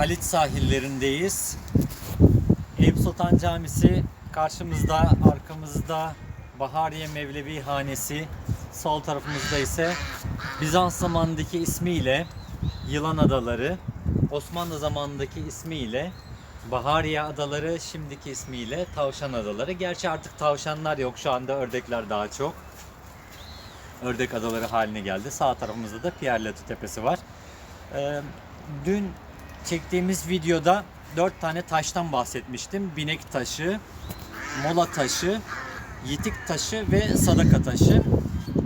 Halit sahillerindeyiz. Eyüp Camisi karşımızda, arkamızda Bahariye Mevlevi Hanesi, sol tarafımızda ise Bizans zamanındaki ismiyle Yılan Adaları, Osmanlı zamanındaki ismiyle Bahariye Adaları, şimdiki ismiyle Tavşan Adaları. Gerçi artık tavşanlar yok, şu anda ördekler daha çok. Ördek Adaları haline geldi. Sağ tarafımızda da Pierre Tepesi var. Ee, dün çektiğimiz videoda dört tane taştan bahsetmiştim. Binek taşı, mola taşı, yitik taşı ve sadaka taşı.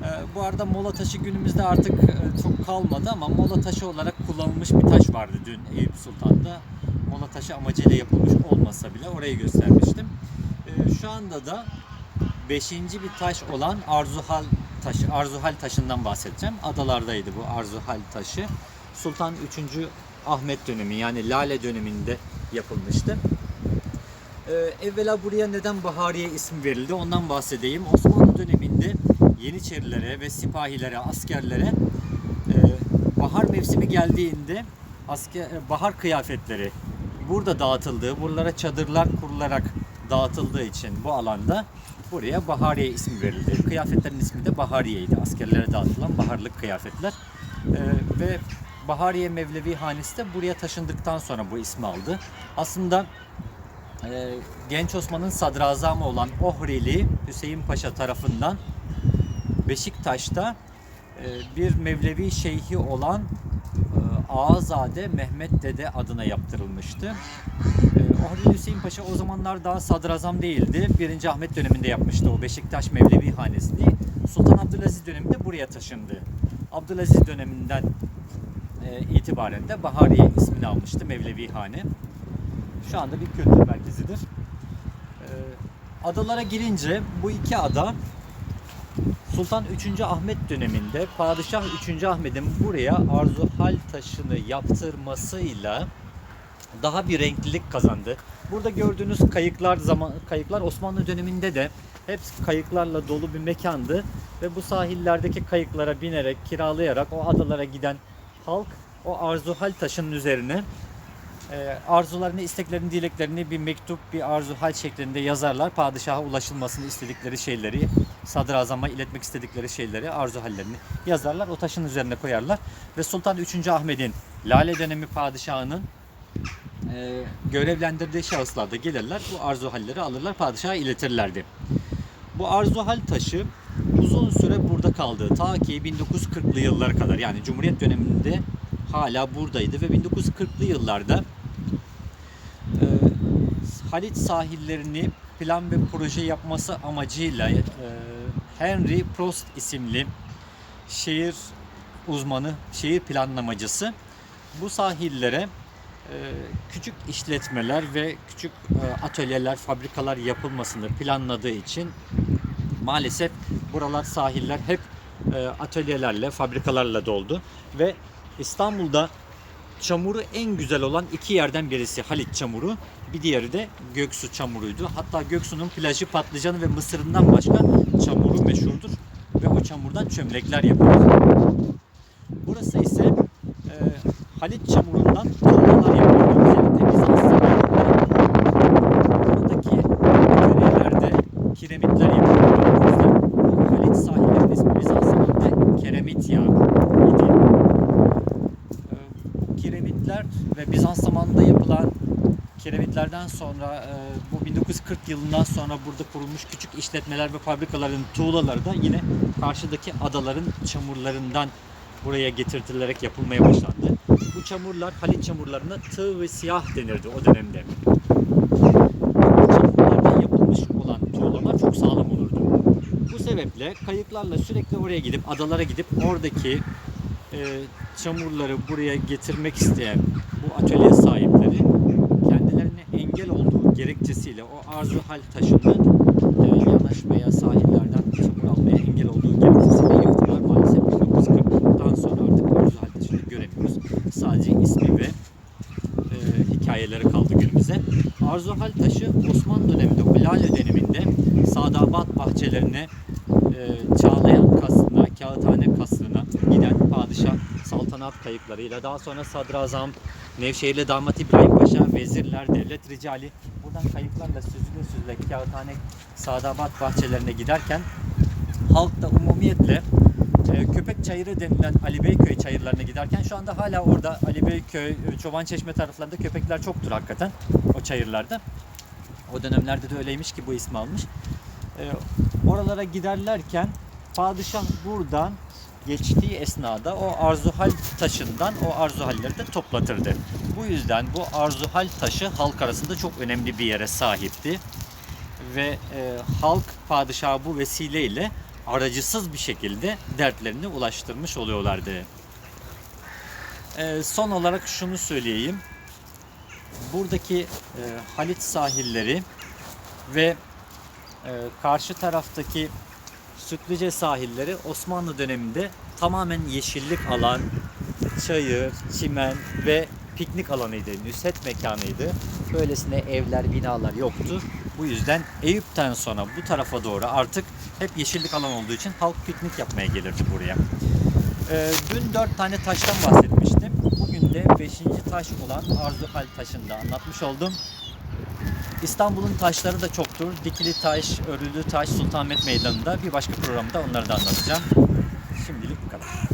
Ee, bu arada mola taşı günümüzde artık e, çok kalmadı ama mola taşı olarak kullanılmış bir taş vardı dün Eyüp Sultan'da. Mola taşı amacıyla yapılmış olmasa bile orayı göstermiştim. Ee, şu anda da beşinci bir taş olan Arzuhal taşı, Arzuhal taşından bahsedeceğim. Adalardaydı bu Arzuhal taşı. Sultan 3. Ahmet dönemi yani Lale döneminde yapılmıştı. Ee, evvela buraya neden Bahariye ismi verildi ondan bahsedeyim. Osmanlı döneminde Yeniçerilere ve sipahilere, askerlere e, bahar mevsimi geldiğinde asker, e, bahar kıyafetleri burada dağıtıldığı, buralara çadırlar kurularak dağıtıldığı için bu alanda buraya Bahariye ismi verildi. Kıyafetlerin ismi de Bahariye'ydi. Askerlere dağıtılan baharlık kıyafetler. Ee, ve Bahariye Mevlevi Hanesi de buraya taşındıktan sonra bu ismi aldı. Aslında e, Genç Osman'ın sadrazamı olan Ohrili Hüseyin Paşa tarafından Beşiktaş'ta e, bir Mevlevi şeyhi olan e, Ağazade Mehmet Dede adına yaptırılmıştı. E, Ohrili Hüseyin Paşa o zamanlar daha sadrazam değildi. 1. Ahmet döneminde yapmıştı o Beşiktaş Mevlevi Hanesi'ni. Sultan Abdülaziz döneminde buraya taşındı. Abdülaziz döneminden itibaren de Bahariye ismini almıştı Mevlevi Hane. Şu anda bir kültür merkezidir. E, adalara girince bu iki ada Sultan 3. Ahmet döneminde Padişah 3. Ahmet'in buraya Arzuhal taşını yaptırmasıyla daha bir renklilik kazandı. Burada gördüğünüz kayıklar zaman kayıklar Osmanlı döneminde de hep kayıklarla dolu bir mekandı ve bu sahillerdeki kayıklara binerek kiralayarak o adalara giden halk o arzuhal taşının üzerine e, arzularını, isteklerini, dileklerini bir mektup, bir arzuhal şeklinde yazarlar. Padişaha ulaşılmasını istedikleri şeyleri, sadrazama iletmek istedikleri şeyleri, arzuhallerini yazarlar. O taşın üzerine koyarlar. Ve Sultan 3. Ahmet'in Lale dönemi padişahının e, görevlendirdiği şahıslar da gelirler. Bu arzuhalleri alırlar, padişaha iletirlerdi. Bu arzuhal taşı uzun süre burada kaldı. Ta ki 1940'lı yıllara kadar yani Cumhuriyet döneminde hala buradaydı ve 1940'lı yıllarda e, Halit sahillerini plan ve proje yapması amacıyla e, Henry Prost isimli şehir uzmanı, şehir planlamacısı bu sahillere e, küçük işletmeler ve küçük e, atölyeler, fabrikalar yapılmasını planladığı için maalesef buralar sahiller hep e, atölyelerle, fabrikalarla doldu ve İstanbul'da çamuru en güzel olan iki yerden birisi Halit çamuru, bir diğeri de Göksu çamuruydu. Hatta Göksu'nun plajı patlıcanı ve mısırından başka çamuru meşhurdur ve o çamurdan çömlekler yapılır. Burası ise e, Halit çamurundan tuğlalar yapılıyor. Özellikle Bizans zamanında buradaki atölyelerde kiremitler yapılıyor. O yüzden bu Halit sahillerinin ismi Bizans zamanında Keremit yağı idi. Ee, Bu kiremitler ve Bizans zamanında yapılan kiremitlerden sonra e, bu 1940 yılından sonra burada kurulmuş küçük işletmeler ve fabrikaların tuğlaları da yine karşıdaki adaların çamurlarından buraya getirtilerek yapılmaya başlandı. Bu çamurlar Halit çamurlarına tığ ve siyah denirdi o dönemde. Çamurlardan yapılmış olan tuğlalar çok sağlam olurdu. Bu sebeple kayıklarla sürekli oraya gidip adalara gidip oradaki e, çamurları buraya getirmek isteyen bu atölye sahipleri engel olduğu gerekçesiyle o arzu hal taşını e, yanaşmaya, sahillerden çamur almaya engel olduğu gerekçesiyle yıktılar. Maalesef 1940'dan sonra artık arzu hal taşını göremiyoruz. Sadece ismi ve e, hikayeleri kaldı günümüze. Arzuhal taşı Osmanlı döneminde, o Lale döneminde Sadabat bahçelerine e, Çağlayan kasrına, Kağıthane kasrına giden padişah saltanat kayıklarıyla daha sonra Sadrazam, Nevşehirli Damat İbrahim Paşa, vezirler, devlet ricali buradan kayıklarla süzüle süzüle Kağıthane Sadabat bahçelerine giderken halk da umumiyetle e, Köpek Çayırı denilen Ali Beyköy çayırlarına giderken şu anda hala orada Ali Beyköy, e, Çoban Çeşme taraflarında köpekler çoktur hakikaten o çayırlarda. O dönemlerde de öyleymiş ki bu ismi almış. E, oralara giderlerken padişah buradan geçtiği esnada o arzuhal taşından o arzuhalleri de toplatırdı. Bu yüzden bu arzuhal taşı halk arasında çok önemli bir yere sahipti. Ve e, halk padişaha bu vesileyle aracısız bir şekilde dertlerini ulaştırmış oluyorlardı. E, son olarak şunu söyleyeyim. Buradaki e, Halit sahilleri ve e, karşı taraftaki Sütlüce sahilleri Osmanlı döneminde tamamen yeşillik alan, çayır, çimen ve piknik alanıydı, nüset mekanıydı. Böylesine evler, binalar yoktu. Bu yüzden Eyüp'ten sonra bu tarafa doğru artık hep yeşillik alan olduğu için halk piknik yapmaya gelirdi buraya. Ee, dün dört tane taştan bahsetmiştim. Bugün de beşinci taş olan Arzuhal taşını da anlatmış oldum. İstanbul'un taşları da çoktur. Dikili taş, örülü taş, Sultanahmet Meydanı'nda bir başka programda onları da anlatacağım. Şimdilik bu kadar.